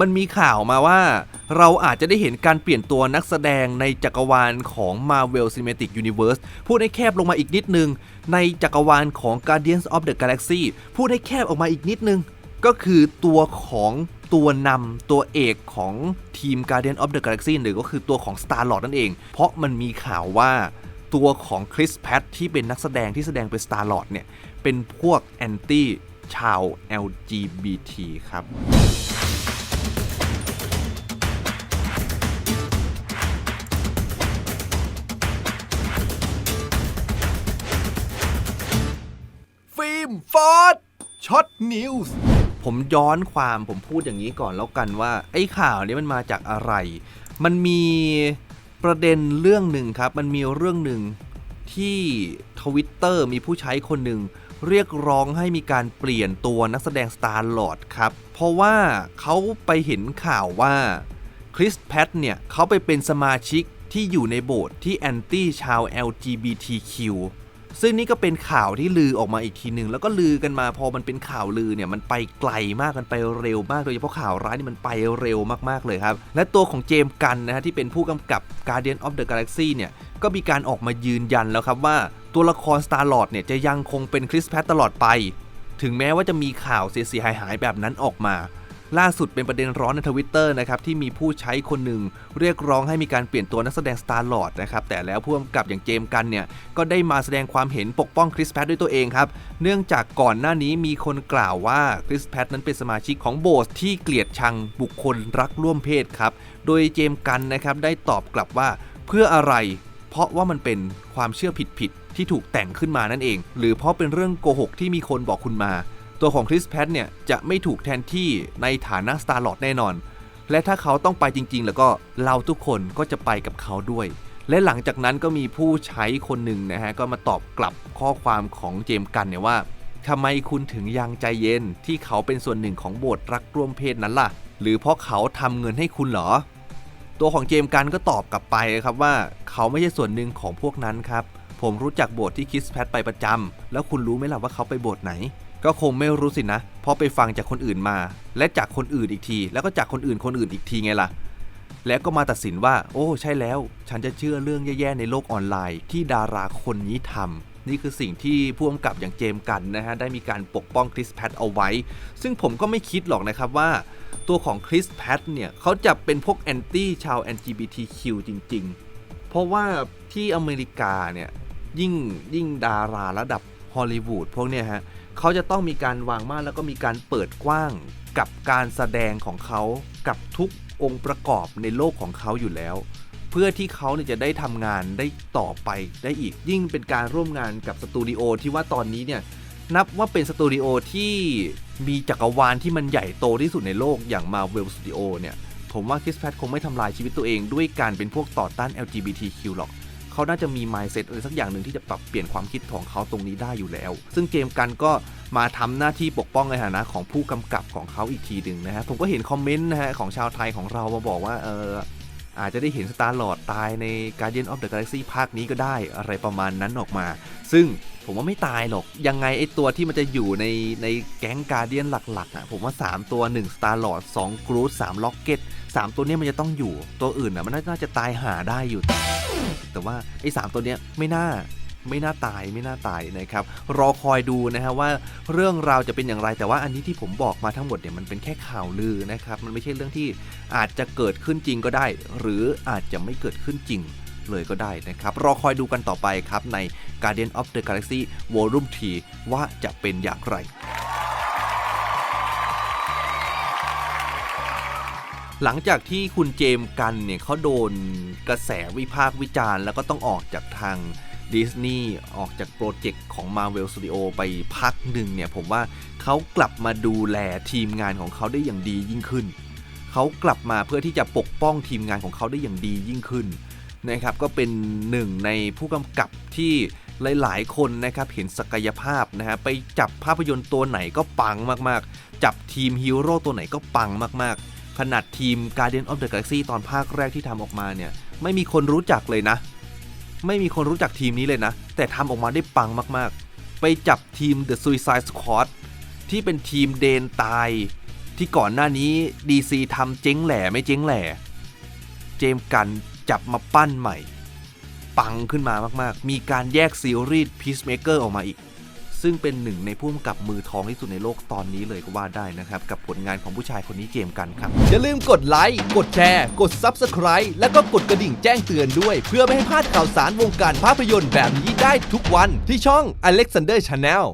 มันมีข่าวมาว่าเราอาจจะได้เห็นการเปลี่ยนตัวนักแสดงในจักรวาลของ Marvel Cinematic Universe พูดให้แคบลงมาอีกนิดนึง ในจักรวาลของ Guardians of the Galaxy พูดให้แคบออกมาอีกนิดนึง ก็คือตัวของตัวนำตัวเอกของทีม Guardians of the Galaxy หรือก็คือตัวของ Star Lord นั่นเอง เพราะมันมีข่าวว่าตัวของคริสแพทที่เป็นนักแสดงที่แสดงเป็น Star Lord เนี่ยเป็นพวกแอนตี้ชาว LGBT ครับ อร์ดช็อตนิวส์ผมย้อนความผมพูดอย่างนี้ก่อนแล้วกันว่า ไอ้ข่าวนี้มันมาจากอะไร มันมีประเด็นเรื่องหนึ่งครับ มันมีเรื่องหนึ่งที่ทวิตเตอร์มีผู้ใช้คนหนึ่งเรียกร้องให้มีการเปลี่ยนตัวนักแสดง Star Lord ครับ เพราะว่าเขาไปเห็นข่าวว่าคริสแพทเนี่ยเขาไปเป็นสมาชิกที่อยู่ในโบสถ์ที่แอนตี้ชาว LGBTQ ซึ่งนี่ก็เป็นข่าวที่ลือออกมาอีกทีหนึ่งแล้วก็ลือกันมาพอมันเป็นข่าวลือเนี่ยมันไปไกลมากมันไปเร็วมากโดยเฉพาะข่าวร้ายนี่มันไปเร็วมากๆเลยครับ และตัวของเจมส์กันนะฮะที่เป็นผู้กำกับ Guardian of the Galaxy เนี่ยก็มีการออกมายืนยันแล้วครับว่าตัวละคร Star Lord เนี่ยจะยังคงเป็นคริสแพทตลอดไป ถึงแม้ว่าจะมีข่าวเสียหายๆแบบนั้นออกมา ล่าสุดเป็นประเด็นร้อนในทวิตเตอร์นะครับที่มีผู้ใช้คนหนึ่งเรียกร้องให้มีการเปลี่ยนตัวนักแสดง Star Lord นะครับแต่แล้วผู้กำกับอย่างเจมส์กันเนี่ยก็ได้มาแสดงความเห็นปกป้องคริสแพทด้วยตัวเองครับเนื่องจากก่อนหน้านี้มีคนกล่าวว่าคริสแพทนั้นเป็นสมาชิกของโบสถ์ที่เกลียดชังบุคคลรักร่วมเพศครับโดยเจมส์กันนะครับได้ตอบกลับว่าเพื่ออะไร เพราะว่ามันเป็นความเชื่อผิดๆที่ถูกแต่งขึ้นมานั่นเอง หรือเพราะเป็นเรื่องโกหกที่มีคนบอกคุณมา ตัวของคริสแพทเนี่ยจะไม่ถูกแทนที่ในฐานะ Star Lord แน่นอน และถ้าเขาต้องไปจริง ๆ แล้วก็เราทุกคนก็จะไปกับเขาด้วย และหลังจากนั้นก็มีผู้ใช้คนหนึ่งนะฮะก็มาตอบกลับข้อความของเจมส์กันเนี่ยว่าทำไมคุณถึงยังใจเย็นที่เขาเป็นส่วนหนึ่งของโบสถ์รักร่วมเพศนั้นล่ะ หรือเพราะเขาทำเงินให้คุณเหรอ ตัวของเจมส์กันก็ตอบกลับไปครับว่า เขาไม่ใช่ส่วนหนึ่งของพวกนั้นครับผมรู้จักโบสถ์ที่คริสแพทไปประจำแล้วคุณรู้ไหมล่ะว่าเขาไปโบสถ์ไหน ก็คงไม่รู้สินะ เพราะไปฟังจากคนอื่นมา และจากคนอื่นอีกที แล้วก็จากคนอื่นคนอื่นอีกทีไงล่ะ แล้วก็มาตัดสินว่า โอ้ ใช่แล้ว ฉันจะเชื่อเรื่องแย่ๆในโลกออนไลน์ ที่ดาราคนนี้ทำนี่คือสิ่งที่ผู้กำกับอย่างเจมส์กันนะฮะ ได้มีการปกป้องคริสแพทเอาไว้ ซึ่งผมก็ไม่คิดหรอกนะครับว่า ตัวของคริสแพทเนี่ยเขาจะเป็นพวกแอนตี้ชาว LGBTQ จริง ๆ เพราะว่าที่อเมริกาเนี่ยยิ่งยิ่งดาราระดับฮอลลีวูดพวกเนี่ยฮะ เขาจะต้องมีการวางมาแล้วก็มีการเปิดกว้างกับการแสดงของเขากับทุกองค์ประกอบในโลกของเขาอยู่แล้ว เพื่อที่เขาเนี่ยจะได้ทำงานได้ต่อไปได้อีกยิ่งเป็นการร่วมงานกับสตูดิโอที่ว่าตอนนี้เนี่ยนับว่าเป็นสตูดิโอที่มีจักรวาลที่มันใหญ่โตที่สุดในโลกอย่าง Marvel Studio เนี่ย ผมว่าคริสแพทคงไม่ทำลายชีวิตตัวเองด้วยการเป็นพวกต่อต้าน LGBTQ หรอก เขาน่าจะมีมายเซ็ตอะไรสักอย่างหนึ่งที่จะปรับเปลี่ยนความคิดของเขาตรงนี้ได้อยู่แล้ว ซึ่งเจมกันก็มาทำหน้าที่ปกป้องในฐานะของผู้กำกับของเขาอีกทีหนึ่งนะฮะผมก็เห็นคอมเมนต์นะฮะของชาวไทยของเรามาบอกว่าเอออาจจะได้เห็นสตาร์หลอดตายใน Guardian of the Galaxy ภาคนี้ก็ได้อะไรประมาณนั้นออกมา ซึ่ง ผมว่าไม่ตายหรอก ยังไงไอตัวที่มันจะอยู่ในในแก๊งการเดียนหลักๆอะผมว่า 3 ตัว 1 Star Lord 2 Groot 3 Rocket 3 ตัวเนี้ยมันจะต้องอยู่ ตัวอื่นอะมันน่าจะตายหาได้อยู่ แต่ว่าไอ้สตัวเนี้ยไม่น่าไม่น่าตายไม่น่าตายนะครับ รอคอยดูนะฮะว่าเรื่องราวจะเป็นอย่างไรแต่ว่าอันนี้ที่ผมบอกมาทั้งหมดเนี่ยมันเป็นแค่ข่าวลือนะครับ มันไม่ใช่เรื่องที่อาจจะเกิดขึ้นจริงก็ได้ หรืออาจจะไม่เกิดขึ้นจริง เลยก็ได้นะครับ รอคอยดูกันต่อไปครับใน Guardian of the Galaxy Volume 3 ว่าจะเป็นอย่างไรหลังจากที่คุณเจมส์กันเนี่ยเขาโดนกระแสวิพากษ์วิจารณ์ แล้วก็ต้องออกจากทางดิสนีย์ออกจากโปรเจกต์ของ Marvel Studio ไปพักหนึ่งเนี่ย ผมว่าเขากลับมาดูแลทีมงานของเขาได้อย่างดียิ่งขึ้น เขากลับมาเพื่อที่จะปกป้องทีมงานของเขาได้อย่างดียิ่งขึ้น นะครับก็เป็นหนึ่งในผู้กำกับที่หลาย ๆ คนนะครับเห็นศักยภาพนะฮะไปจับภาพยนตร์ตัวไหนก็ปังมากๆ จับทีมฮีโร่ตัวไหนก็ปังมากๆ ขนาดทีม Guardian of the Galaxy ตอนภาคแรกที่ทำออกมาเนี่ยไม่มีคนรู้จักเลยนะ ไม่มีคนรู้จักทีมนี้เลยนะ แต่ทำออกมาได้ปังมากๆ ไปจับทีม The Suicide Squad ที่เป็นทีมเดนตาย ที่ก่อนหน้านี้ DC ทำเจ๊งแหล่ไม่เจ๊งแหล่ เจมส์กัน จับมาปั้นใหม่ ปังขึ้นมามากๆ มีการแยกซีรีส์ Peacemaker ออกมาอีก ซึ่งเป็นหนึ่งในผู้กำกับมือทองที่สุดในโลกตอนนี้เลยก็ว่าได้นะครับ กับผลงานของผู้ชายคนนี้เจมกันครับ อย่าลืมกดไลค์ กดแชร์ กด Subscribe แล้วก็กดกระดิ่งแจ้งเตือนด้วย เพื่อไม่ให้พลาดข่าวสารวงการภาพยนตร์แบบนี้ได้ทุกวันที่ช่อง Alexander Channel